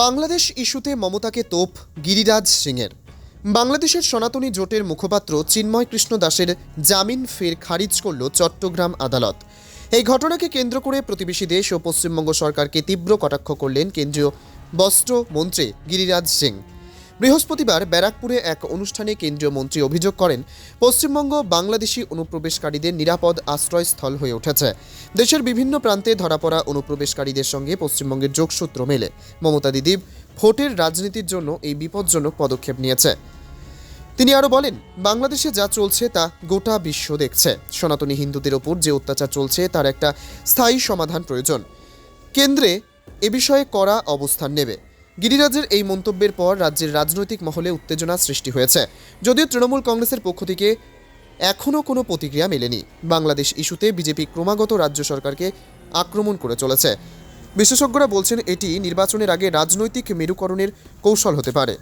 বাংলাদেশ ইস্যুতে মমতাকে তোপ, গিরিরাজ সিংয়ের। বাংলাদেশের সনাতনী জোটের মুখপাত্র চিন্ময় কৃষ্ণ দাসের জামিন ফের খারিজ করল চট্টগ্রাম আদালত। এই ঘটনাকে কেন্দ্র করে প্রতিবেশী দেশ ও পশ্চিমবঙ্গ সরকারকে তীব্র কটাক্ষ করলেন কেন্দ্রীয় বস্ত্র মন্ত্রী গিরিরাজ সিং। বৃহস্পতিবার ব্যারাকপুরে এক অনুষ্ঠানে কেন্দ্রীয় মন্ত্রী অভিযোগ করেন, পশ্চিমবঙ্গ বাংলাদেশি অনুপ্রবেশকারীদের নিরাপদ আশ্রয়স্থল হয়ে উঠেছে। দেশের বিভিন্ন প্রান্তে ধরা পড়া অনুপ্রবেশকারীদের সঙ্গে পশ্চিমবঙ্গের যোগসূত্র মেলে। মমতা দিদি ভোটের রাজনীতির জন্য এই বিপজ্জনক পদক্ষেপ নিয়েছে। তিনি আরও বলেন, বাংলাদেশে যা চলছে তা গোটা বিশ্ব দেখছে। সনাতনী হিন্দুদের ওপর যে অত্যাচার চলছে তার একটা স্থায়ী সমাধান প্রয়োজন। কেন্দ্রে এ বিষয়ে কড়া অবস্থান নেবে। গিরিরাজের এই মন্তব্যের পর রাজ্যের রাজনৈতিক মহলে উত্তেজনা সৃষ্টি হয়েছে। যদিও তৃণমূল কংগ্রেসের পক্ষ থেকে এখনও কোনো প্রতিক্রিয়া মেলেনি। বাংলাদেশ ইস্যুতে বিজেপি ক্রমাগত রাজ্য সরকারকে আক্রমণ করে চলেছে। বিশেষজ্ঞরা বলছেন এটি নির্বাচনের আগে রাজনৈতিক মেরুকরণের কৌশল হতে পারে।